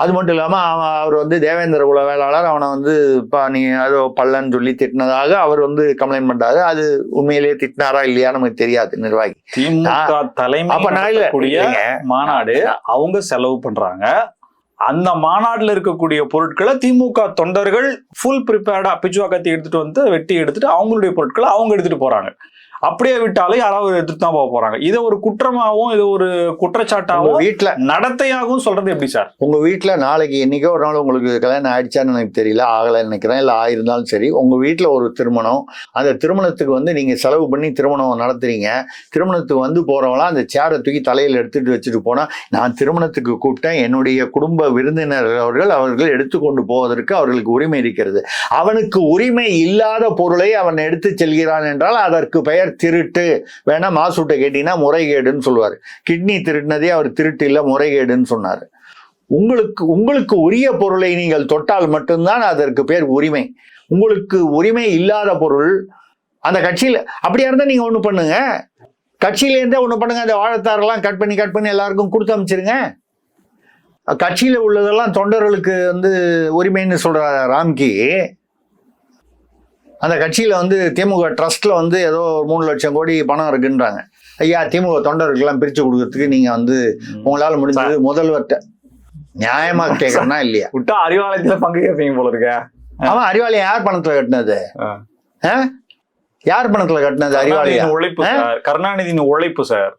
அது மட்டும் இல்லாமல் அவன் அவர் வந்து தேவேந்திர குல வேளாளர். அவனை வந்து இப்போ நீ அதோ பல்லன்னு சொல்லி திட்டினதாக அவர் வந்து கம்ப்ளைண்ட் பண்ணாரு அது உண்மையிலேயே திட்டினாரா இல்லையா நமக்கு தெரியாது நிர்வாகி. திமுக தலைமை அப்ப. மாநாடு அவங்க செலவு பண்றாங்க. அந்த மாநாடுல இருக்கக்கூடிய பொருட்களை திமுக தொண்டர்கள் ஃபுல் ப்ரிப்பேர்டா பிச்சுவா கத்தி எடுத்துட்டு வந்து வெட்டி எடுத்துட்டு அவங்களுடைய பொருட்களை அவங்க எடுத்துட்டு போறாங்க. அப்படியே விட்டாலும் யாராவது எடுத்துட்டு தான் போக போறாங்க. இதை ஒரு குற்றமாவும் இது ஒரு உங்க குற்றச்சாட்டாவும் வீட்டில் நடத்தையாகவும் சொல்றது எப்படி சார்? உங்க வீட்ல நாளைக்கு என்னைக்கோ ஒரு நாள் உங்களுக்கு கல்யாணம் ஆயிடுச்சான்னு எனக்கு தெரியல ஆகலைன்னு நினைக்கிறேன் இல்லை ஆயிருந்தாலும் சரி உங்க வீட்ல ஒரு திருமணம் அந்த திருமணத்துக்கு வந்து நீங்க செலவு பண்ணி திருமணம் நடத்துறீங்க திருமணத்துக்கு வந்து போறவங்களாம் அந்த சேரை தூக்கி தலையில் எடுத்துட்டு வச்சுட்டு போனா நான் திருமணத்துக்கு கூப்பிட்டேன் என்னுடைய குடும்ப விருந்தினர் அவர்கள் அவர்கள் எடுத்துக்கொண்டு போவதற்கு அவர்களுக்கு உரிமை இருக்கிறது. அவனுக்கு உரிமை இல்லாத பொருளை அவன் எடுத்து செல்கிறான் என்றால் அதற்கு பெயர் திருட்டு வேணா மாசூட்டை கேட்டீங்கன்னா முறைகேடுன்னு சொல்லுவார். கிட்னி திருடினதே அவர் திருட்டு இல்லை முறைகேடுன்னு சொன்னார். உங்களுக்கு உங்களுக்கு உரிய பொருளை நீங்கள் தொட்டால் மட்டும்தான் அதற்கு பேர் உரிமை. உங்களுக்கு உரிமை இல்லாத பொருள் அந்த கட்சியில் அப்படியா இருந்தால் நீங்கள் ஒன்று பண்ணுங்க. கட்சியிலேருந்தே ஒன்று பண்ணுங்க. அந்த வாழைத்தாரெல்லாம் கட் பண்ணி கட் பண்ணி எல்லாருக்கும் கொடுத்து அமைச்சிருங்க. கட்சியில் உள்ளதெல்லாம் தொண்டர்களுக்கு வந்து உரிமைன்னு சொல்ற ராம்கி? அந்த கட்சியில் வந்து திமுக ட்ரஸ்ட்ல வந்து ஏதோ ஒரு மூணு லட்சம் கோடி பணம் இருக்குன்றாங்க. ஐயா திமுக தொண்டர்களுக்கெல்லாம் பிரித்து கொடுக்கறதுக்கு நீங்கள் வந்து உங்களால முடிஞ்சது முதல்வர்கிட்ட நியாயமா கேட்கறனா இல்லையா? விட்டா அறிவாலயத்துல பங்கு கேட்பீங்க போல இருக்க. அவன் அறிவாலயம் யார் பணத்துல கட்டினது? யார் பணத்துல கட்டினது அறிவாலயா கருணாநிதியின் உழைப்பு சார். கருணாநிதியின் உழைப்பு சார்.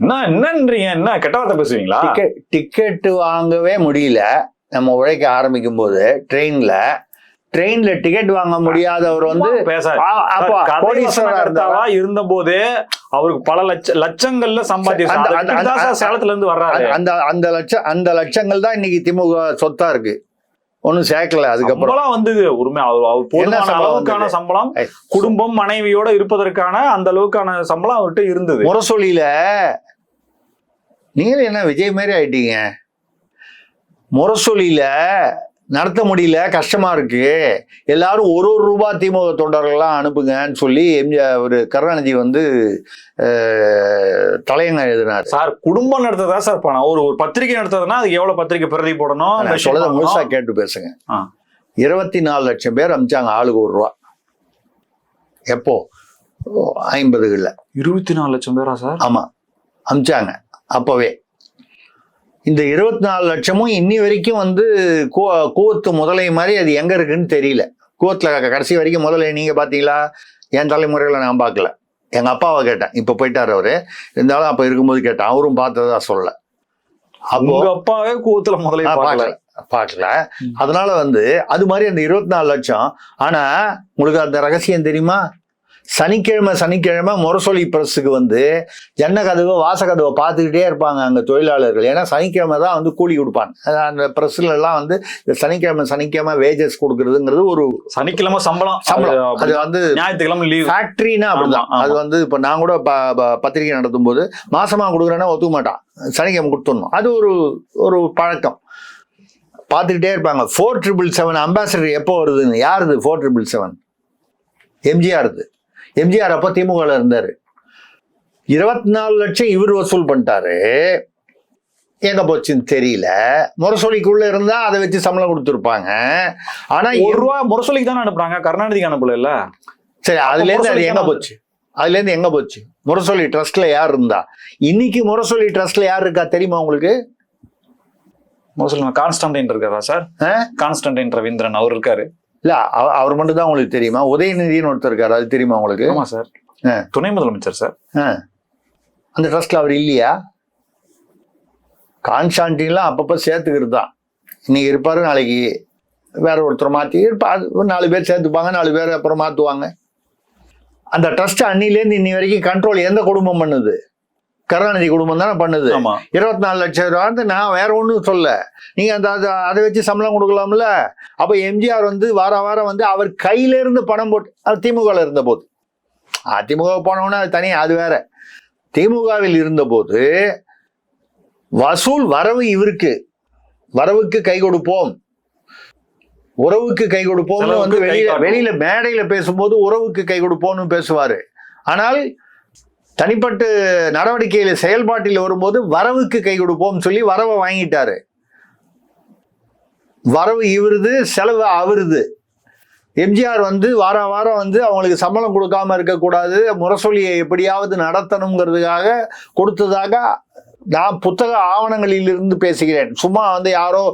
என்ன என்னன்றீங்க? என்ன கெட்ட வார்த்தை பேசுவீங்களா? டிக்கெட் டிக்கெட் வாங்கவே முடியல. நம்ம உழைக்க ஆரம்பிக்கும் போது ட்ரெயின்ல ட்ரெயின்ல டிக்கெட் வாங்க முடியாதவர் வந்து? கர்த்தாவா இருந்த போதே அவருக்கு பல லட்ச லட்சங்கள்ல சம்பாத்தியம் அந்த- சார். அந்த- அதுக்கு தான் சார் அந்த- சேலத்துல இருந்து வர்றாரு. அந்த- அந்த லட்சம் அந்த லட்சங்கள் தான் இன்னைக்கு திமுக சொத்தா இருக்கு. ஒன்றும் சேர்க்கல அதுக்கப்புறம். வந்தது. உரிமை அவர் போதுமான அளவுக்கான? சம்பளம். குடும்பம் மனைவியோட இருப்பதற்கான அந்த அளவுக்கான சம்பளம் அவர்கிட்ட இருந்தது. முரசொலியில நீங்களும் என்ன விஜய் மாதிரி ஆயிட்டீங்க? முரசொலியில நடத்த முடியல கஷ்டமா இருக்கு. எல்லாரும் ஒரு ஒரு ரூபா திமுக தொண்டர்கள்லாம் அனுப்புங்கன்னு சொல்லி எம்ஜிஆர் ஒரு கருணாநிதி வந்து அஹ், தலையங்கம் எழுதினார். சார் குடும்பம் நடத்ததா சார் பணம் ஒரு ஒரு பத்திரிகை நடத்துறதுன்னா அதுக்கு எவ்வளவு பத்திரிகை பிரதி போடணும்? நான் machine சொல்லதை வாங்கணும். முழுசா கேட்டு பேசுங்க. இருபத்தி நாலு லட்சம் பேர் அமிச்சாங்க ஆளுக்கு ஒரு ரூபா. எப்போ? ஐம்பதுகளில். இருபத்தி நாலு லட்சம் பேரா சார்? ஆமா. அமிச்சாங்க. அப்பவே. இந்த இருபத்தி நாலு லட்சமும் இன்னி வரைக்கும் வந்து கூ கூவத்து முதலை மாதிரி அது எங்க இருக்குன்னு தெரியல. கூவத்துல கடைசி வரைக்கும் முதல்ல நீங்க பாத்தீங்களா? என் தலைமுறையில நான் பார்க்கல எங்க அப்பாவை கேட்டேன். இப்ப போயிட்டாரு அவரு. இருந்தாலும் அப்ப இருக்கும்போது கேட்டேன். அவரும் பார்த்ததா சொல்லல. அப்போ அப்பாவே கூத்துல முதலே ஆ, பார்க்கல பார்க்கல. அதனால வந்து அது மாதிரி அந்த இருபத்தி நாலு லட்சம். ஆனா உங்களுக்கு அந்த ரகசியம் தெரியுமா? சனிக்கிழமை சனிக்கிழமை முரசொலி பிரஸுக்கு வந்து ஜன்ன கதவு வாச கதவை பார்த்துக்கிட்டே இருப்பாங்க அங்கே தொழிலாளர்கள். ஏன்னா சனிக்கிழமை தான் வந்து கூலி கொடுப்பாங்க. அந்த பிரஸ்ல எல்லாம் வந்து சனிக்கிழமை சனிக்கிழமை வேஜஸ் கொடுக்கறதுங்கிறது ஒரு சனிக்கிழமை சம்பளம். சம்பளம். அது வந்து ஞாயிற்றுக்கிழமை லீவ் ஃபேக்ட்ரினா அப்படிதான். அது வந்து இப்போ நான் கூட ப- பத்திரிகை நடத்தும் போது மாசமா கொடுக்குறேன்னா ஒத்துக்க மாட்டான். சனிக்கிழமை கொடுத்துடணும். அது ஒரு ஒரு பழக்கம். பார்த்துக்கிட்டே இருப்பாங்க. ஃபோர் ட்ரிபிள் செவன் அம்பாசடர் எப்போ வருதுன்னு? யாருது? Four triple seven MGR MGR அப்போ திமுகவில் இருந்தார். இருபத்தி நாலு லட்சம் இவர் வசூல் பண்ணிட்டாரு. எங்க போச்சுன்னு தெரியல. முரசொலிக்குள்ள இருந்தா அதை வச்சு சம்பளம் கொடுத்துருப்பாங்க. ஆனா ஒரு ரூபா முரசொலிக்கு தானே அனுப்புறாங்க? கருணாநிதிக்கு அனுப்பல இல்ல? சரி அதுல இருந்து அது எங்க போச்சு? அதுல இருந்து எங்க போச்சு? முரசொலி ட்ரஸ்ட்ல யார் இருந்தா? இன்னைக்கு முரசொலி ட்ரஸ்ட்ல யார் இருக்கா தெரியுமா உங்களுக்கு? முரசொலி கான்ஸ்டன்டைன் இருக்காரா சார்? கான்ஸ்டன்டைன் ரவீந்திரன் அவர் இருக்காரு. இல்ல அவ- அவர் மட்டும் தான் உங்களுக்கு தெரியுமா? உதயநிதினு ஒருத்தர் இருக்காரு அது தெரியுமா உங்களுக்கு? ஆமா சார். துணை முதலமைச்சர் சார். அந்த ட்ரஸ்ட்ல அவர் இல்லையா? கான்ஸ்டான்டின்லாம் அப்பப்போ சேர்த்துக்கிறது தான். இன்னைக்கு இருப்பாரு நாளைக்கு வேற ஒருத்தர் மாற்றி இருப்பா நாலு பேர் சேர்த்துப்பாங்க நாலு பேர் அப்புறம் மாற்றுவாங்க அந்த ட்ரஸ்ட் அன்னிலேருந்து இன்னி வரைக்கும் கண்ட்ரோல் எந்த குடும்பம் பண்ணுது? கருணாநிதி குடும்பம் தானே பண்ணுது. இருபத்தி நாலு லட்சம் ரூபா வந்து நான் வேற ஒன்றும் சொல்ல நீங்க அந்த அதை- அதை வச்சு சம்பளம் கொடுக்கலாம்ல? அப்ப எம்ஜிஆர் வந்து வார வாரம் வந்து அவர் கையில இருந்து பணம் போட்டு அவர் திமுகவில் இருந்த போது அதிமுக போனோம்னா அது தனி அது வேற. திமுகவில் இருந்தபோது வசூல் வரவு இவருக்கு. வரவுக்கு கை கொடுப்போம். உறவுக்கு கை கொடுப்போம்னு வந்து வெளியில. வெளியில மேடையில பேசும்போது உறவுக்கு கை கொடுப்போம்னு பேசுவாரு. ஆனால் தனிப்பட்டு நடவடிக்கையில் செயல்பாட்டில் வரும்போது வரவுக்கு கை கொடுப்போம் சொல்லி வரவை வாங்கிட்டாரு. வரவு இவருது செலவு அவருது. எம்ஜிஆர் வந்து வாரம் வாரம் வந்து அவங்களுக்கு சம்பளம் கொடுக்காம இருக்கக்கூடாது முரசொலியை எப்படியாவது நடத்தணுங்கிறதுக்காக கொடுத்ததாக நான் புத்தக ஆவணங்களில் இருந்து பேசுகிறேன். சும்மா வந்து யாரோ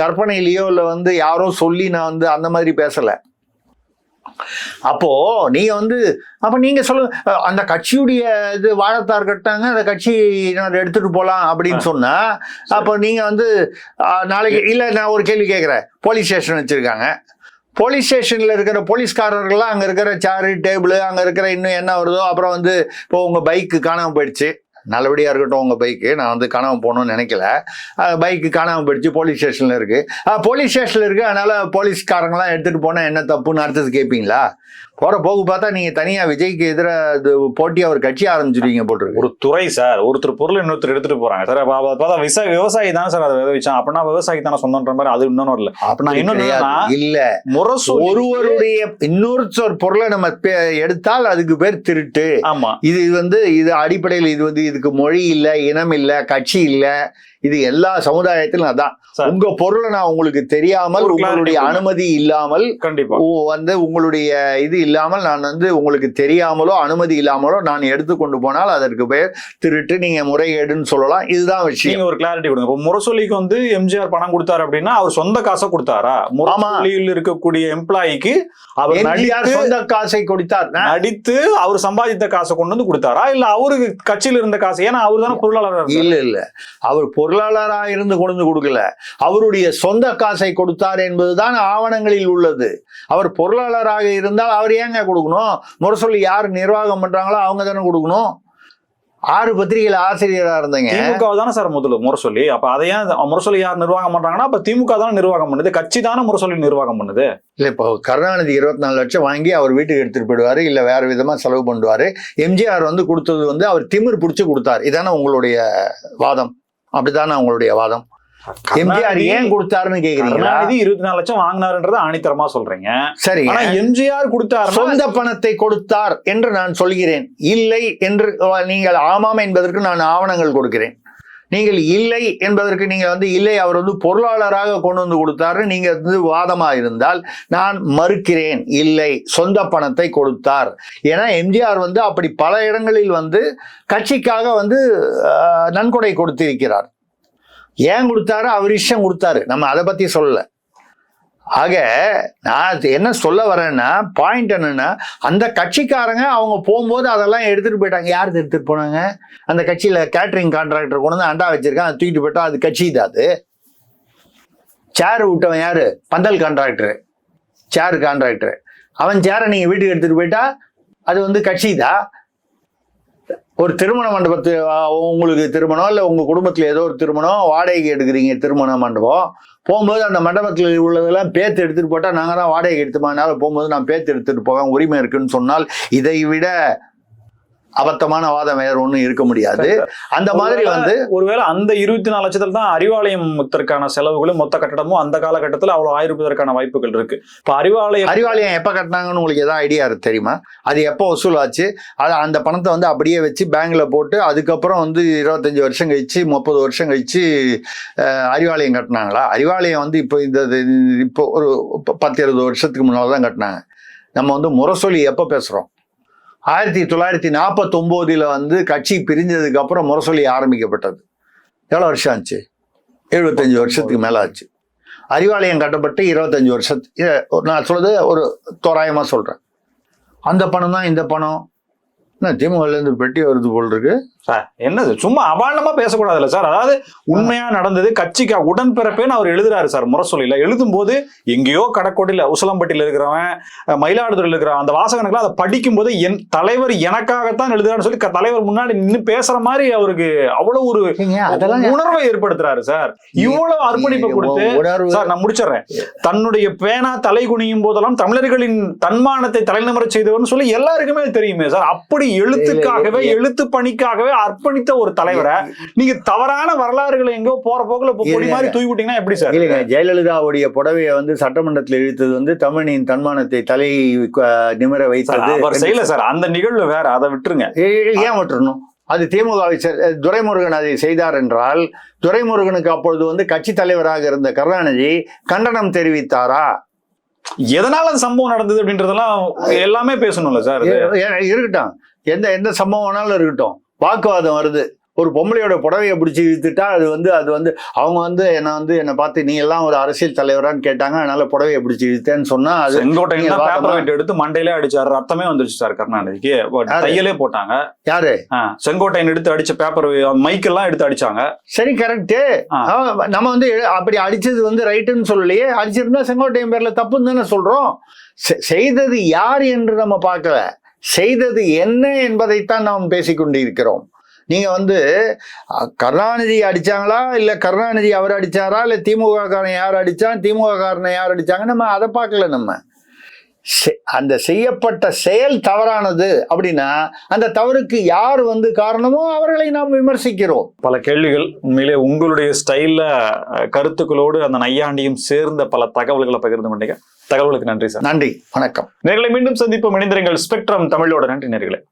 கற்பனையிலேயோ இல்லை வந்து யாரோ சொல்லி நான் வந்து அந்த மாதிரி பேசலை. அப்போ நீங்க வந்து அப்ப நீங்க சொல்லுங்க அந்த கட்சியுடைய இது வாழத்தார் கட்டாங்க அந்த கட்சி நான் எடுத்துட்டு போலாம் அப்படின்னு சொன்னா அப்போ நீங்க வந்து நாளைக்கு இல்ல நான் ஒரு கேள்வி கேட்கிறேன் போலீஸ் ஸ்டேஷன் வச்சிருக்காங்க. போலீஸ் ஸ்டேஷன்ல இருக்கிற போலீஸ்காரர்கள்லாம் அங்க இருக்கிற சேரு டேபிள் அங்க இருக்கிற இன்னும் என்ன வருதோ அப்புறம் வந்து இப்போ உங்க பைக்கு காணாம போயிடுச்சு. நல்லபடியாக இருக்கட்டும் உங்கள் பைக்கு. நான் வந்து காணாமல் போகணும்னு நினைக்கல. பைக்கு காணாமல் போயிடுச்சு போலீஸ் ஸ்டேஷனில் இருக்குது போலீஸ் ஸ்டேஷனில் இருக்குது அதனால் போலீஸ்காரங்களாம் எடுத்துகிட்டு போனால் என்ன தப்புன்னு அடுத்தது கேட்பீங்களா போற போகு பார்த்தா நீங்க தனியா விஜய்க்கு எதிராக போட்டியா ஒரு கட்சி ஆரம்பிச்சிருவீங்க போட்டிருக்கு ஒரு துறை சார். ஒருத்தர் பொருள் இன்னொருத்தர் எடுத்துட்டு போறாங்க. சார் பார்த்தா விவசாயி விவசாயி தானே சார் அதை விளைவிச்சான் அப்படின்னா விவசாயி தானே சொந்தன்ற மாதிரி அது இன்னொன்னு இல்ல அப்ப நான் இன்னொன்னு இல்ல. முரசொலி ஒருவருடைய இன்னொருத்தர் பொருளை நம்ம எடுத்தால் அதுக்கு பேர் திருட்டு. ஆமா. இது வந்து இது அடிப்படையில் இது வந்து இதுக்கு மொழி இல்ல இனம் இல்ல கட்சி இல்ல. இது எல்லா சமுதாயத்திலும் அதான். உங்க பொருளை நான் உங்களுக்கு தெரியாமல் உங்களுடைய. அனுமதி இல்லாமல் கண்டிப்பா. வந்து உங்களுடைய இது இல்லாமல் நான் வந்து உங்களுக்கு தெரியாமலோ அனுமதி இல்லாமலோ நான் எடுத்துக்கொண்டு போனால் அதற்கு பெயர் திருட்டு. நீங்க முறைகேடுன்னு சொல்லலாம். இதுதான் விஷயம். நீங்க ஒரு கிளாரிட்டி கொடுங்க. இப்போ முரசொலிக்கு வந்து எம்ஜிஆர் பணம் கொடுத்தாரு அப்படின்னா அவர் சொந்த காசை கொடுத்தாரா? முரசொலியில் இருக்கக்கூடிய எம்ப்ளாயிக்கு அவர் சொந்த காசை கொடுத்தார். நான் நடித்து அவர் சம்பாதித்த காசை கொண்டு வந்து கொடுத்தாரா? இல்ல அவருக்கு கட்சியில இருந்த காசு? ஏன்னா அவர் தானே பொருளாளர் இல்ல இல்ல. அவர் பொருளாளரா இருந்து கொண்டு வந்து கொடுக்கல. அவருடைய சொந்த காசை கொடுத்தார் என்பதுதான் ஆவணங்களில் உள்ளது. அவர் பொருளாளராக இருந்தால் அவர் ஏங்க கொடுக்கணும்? முரசொலி யார் நிர்வாகம் பண்றாங்களோ அவங்க தானே கொடுக்கணும். ஆறு பத்திரிகையில ஆசிரியரா இருந்தீங்க. திமுக தானே சார் முதல்ல முரசொலி அப்ப அதை ஏன் முரசொலி யார் நிர்வாகம் பண்றாங்கன்னா அப்ப திமுக தானே நிர்வாகம் பண்ணுது. கட்சி தானே முரசொலி நிர்வாகம் பண்ணுது. இல்ல இப்போ கருணாநிதி இருபத்தி நாலு லட்சம் வாங்கி அவர் வீட்டுக்கு எடுத்துட்டு போயிடுவாரு இல்ல வேற விதமா செலவு பண்ணுவாரு. எம்ஜிஆர் வந்து கொடுத்தது வந்து அவர் திமிர் பிடிச்சு கொடுத்தாரு. இதானே உங்களுடைய வாதம். அப்படித்தானே உங்களுடைய வாதம்? எம்ஜிஆர் ஏன் கொடுத்தாருன்னு கேக்குறீங்களா? கருணாநிதி இருபத்தி நாலு லட்சம் வாங்கினாருன்றத ஆணித்தரமா சொல்றீங்க. சரி ஆனா எம்ஜிஆர் கொடுத்தாருன்னா சொந்த பணத்தை கொடுத்தார் என்று நான் சொல்கிறேன். இல்லை என்று நீங்கள் ஆமாம் என்பதற்கு நான் ஆவணங்கள் கொடுக்கிறேன். நீங்கள் இல்லை என்பதற்கு நீங்க வந்து இல்லை அவர் வந்து பொருளாளராக கொண்டு வந்து கொடுத்தாரு. நீங்க வந்து வாதமா இருந்தால் நான் மறுக்கிறேன். இல்லை சொந்த பணத்தை கொடுத்தார். ஏன்னா எம்ஜிஆர் வந்து அப்படி பல இடங்களில் வந்து கட்சிக்காக வந்து நன்கொடை கொடுத்திருக்கிறார். ஏன் கொடுத்தாரு அவர் இஷ்டம் கொடுத்தாரு. நம்ம அதை பற்றி சொல்லல. ஆக நான் என்ன சொல்ல வரேன்னா பாயிண்ட் என்னன்னா அந்த கட்சிக்காரங்க அவங்க போகும்போது அதெல்லாம் எடுத்துகிட்டு போயிட்டாங்க. யார் எடுத்துகிட்டு போனாங்க? அந்த கட்சியில் கேட்டரிங் கான்ட்ராக்டர் கொண்டு வந்து அண்டா வச்சிருக்கான். அதை தூக்கிட்டு போயிட்டா அது கட்சி தான் அது. சேர் விட்டவன் யார்? பந்தல் கான்ட்ராக்டர் சேர் கான்ட்ராக்டர் அவன் சேரை நீங்கள் வீட்டுக்கு எடுத்துகிட்டு போயிட்டா அது வந்து கட்சி தான் ஒரு திருமண மண்டபத்து உங்களுக்கு திருமணம் இல்லை உங்கள் குடும்பத்தில் ஏதோ ஒரு திருமணம் வாடகைக்கு எடுக்கிறீங்க திருமண மண்டபம். போகும்போது அந்த மண்டபத்தில் உள்ளதெல்லாம் பேத்து எடுத்துகிட்டு போட்டால் நாங்கள் தான் வாடகை எடுத்துமானால போகும்போது நான் பேத்து எடுத்துகிட்டு போக உரிமை இருக்குன்னு சொன்னால் இதை விட அபத்தமான வாதம் வேற ஒன்றும் இருக்க முடியாது. அந்த மாதிரி வந்து ஒருவேளை அந்த இருபத்தி நாலு லட்சத்துல தான் அறிவாலயம் முத்தற்கான செலவுகளும் மொத்த கட்டடமும் அந்த காலகட்டத்துல அவ்வளவு ஆயிருப்பதற்கான வாய்ப்புகள் இருக்கு. இப்ப அறிவாலயம் அறிவாலயம் எப்போ கட்டினாங்கன்னு உங்களுக்கு ஏதாவது ஐடியா இருக்கு தெரியுமா? அது எப்போ வசூலாச்சு? அது அந்த பணத்தை வந்து அப்படியே வச்சு பேங்க்ல போட்டு அதுக்கப்புறம் வந்து இருபத்தஞ்சு வருஷம் கழிச்சு முப்பது வருஷம் கழிச்சு அறிவாலயம் கட்டினாங்களா? அறிவாலயம் வந்து இப்போ இந்த இப்போ ஒரு பத்து இருபது வருஷத்துக்கு முன்னால் தான் கட்டினாங்க. நம்ம வந்து முரசொலி எப்போ பேசுகிறோம் ஆயிரத்தி தொள்ளாயிரத்தி நாற்பத்தொம்போதில் வந்து கட்சி பிரிஞ்சதுக்கு அப்புறம் முரசொலி ஆரம்பிக்கப்பட்டது. எவ்வளோ வருஷம் ஆச்சு? எழுபத்தஞ்சு வருஷத்துக்கு மேலே ஆச்சு. அறிவாலயம் கட்டப்பட்டு இருபத்தஞ்சி வருஷத்து ஒரு நான் சொல்றது ஒரு தோராயமாக சொல்கிறேன் அந்த பணம் தான் இந்த பணம். என்ன திமுகலேருந்து பெட்டி வருது போல் இருக்குது சார் என்னது? சும்மா அபாண்டமா பேசக்கூடாதுல்ல சார்? அதாவது உண்மையா நடந்தது கட்சிக்கு உடன்பிறப்பேன்னு அவர் எழுதுறாரு சார் முரசொலியில. எழுதும் போது எங்கேயோ கடக்கோட்டில உசலம்பட்டியில இருக்கிறவன் மயிலாடுதுறையில இருக்கிறவன் அந்த வாசகனுக்குலாம் அதை படிக்கும் போது என் தலைவர் எனக்காகத்தான் எழுதுறான்னு சொல்லி தலைவர் முன்னாடி நின்னு பேசுற மாதிரி அவருக்கு அவ்வளவு ஒரு உணர்வை ஏற்படுத்துறாரு சார். இவ்வளவு அர்ப்பணிப்பை கொடுத்து சார் நான் முடிச்சிடுறேன். தன்னுடைய பேனா தலை குனியும் போதெல்லாம் தமிழர்களின் தன்மானத்தை தலைநிமரச் செய்தவர்னு சொல்லி எல்லாருக்குமே தெரியுமே சார். அப்படி எழுத்துக்காகவே. எழுத்து பணிக்காகவே அர்ப்பணித்த ஒரு தலைவரை நீங்க தவறான வரலாறுகளை எங்கோ போற போக்குல பொடி மாதிரி தூக்கி விட்டீங்கன்னா எப்படி சார்? இல்லைங்க. ஜெயலலிதாவுடைய புடவையை வந்து சட்டமன்றத்தில் இழுத்தது வந்து தமிழின் தன்மானத்தை தலை நிமிர வைத்தது அவர் செய்யல சார். அந்த நிகழ்வு வேற. அதை விட்டுருங்க. ஏன் விட்டுறணும்? அது திமுகவை துரைமுருகன் அதை செய்தார் என்றால் துரைமுருகனுக்கு அப்பொழுது வந்து கட்சி தலைவராக இருந்த கருணாநிதி கண்டனம் தெரிவித்தாரா? எதனால அந்த சம்பவம் நடந்தது அப்படின்றதெல்லாம் எல்லாமே பேசணும்ல சார். இருக்கட்டும். எந்த எந்த சம்பவம் வேணாலும் இருக்கட்டும். வாக்குவாதம் வருது. ஒரு பொம்பளையோட புடவையை பிடிச்சி இழுத்துட்டா அது வந்து அது வந்து அவங்க வந்து என்னை வந்து என்னை பார்த்து நீ எல்லாம் ஒரு அரசியல் தலைவரான்னு கேட்டாங்க அதனால புடவையை பிடிச்சி இழுத்தேன்னு சொன்னா அது செங்கோட்டையன் எடுத்து மண்டையிலே அடிச்சாரு. ரத்தமே வந்துருச்சு சார் கருணாநிதிக்கு? தையலே போட்டாங்க. யாரு? செங்கோட்டையன் எடுத்து அடிச்ச பேப்பர் மைக்கெல்லாம் எடுத்து அடிச்சாங்க. சரி கரெக்டு. நம்ம வந்து அப்படி அடிச்சது வந்து ரைட்டுன்னு சொல்லலையே. அடிச்சிருந்தா செங்கோட்டையன் பேர்ல தப்புன்னு தானே சொல்றோம். செய்தது யார் என்று நம்ம பார்க்கல. செய்தது என்ன என்பதைத்தான் நாம் பேசிக்கொண்டு இருக்கிறோம் நீங்க வந்து கருணாநிதி அடிச்சாங்களா? இல்ல கருணாநிதி அவர் அடிச்சாரா? இல்ல திமுக காரன் யார் அடிச்சா திமுக காரனை யார் அடிச்சாங்க? நம்ம அதை பார்க்கல நம்ம. அந்த செய்யப்பட்ட செயல் தவறானது அப்படின்னா அந்த தவறுக்கு யார் வந்து காரணமோ அவர்களை நாம் விமர்சிக்கிறோம். பல கேள்விகள் உண்மையிலே உங்களுடைய ஸ்டைல்ல கருத்துக்களோடு அந்த நையாண்டியும் சேர்ந்த பல தகவல்களை பகிர்ந்து கொண்டீங்க. தகவலுக்கு நன்றி சார். நன்றி. வணக்கம். நேர்களை மீண்டும் சந்திப்போம். இணைந்திருங்கள். ஸ்பெக்ட்ரம் தமிழோட நன்றி நேர்களே.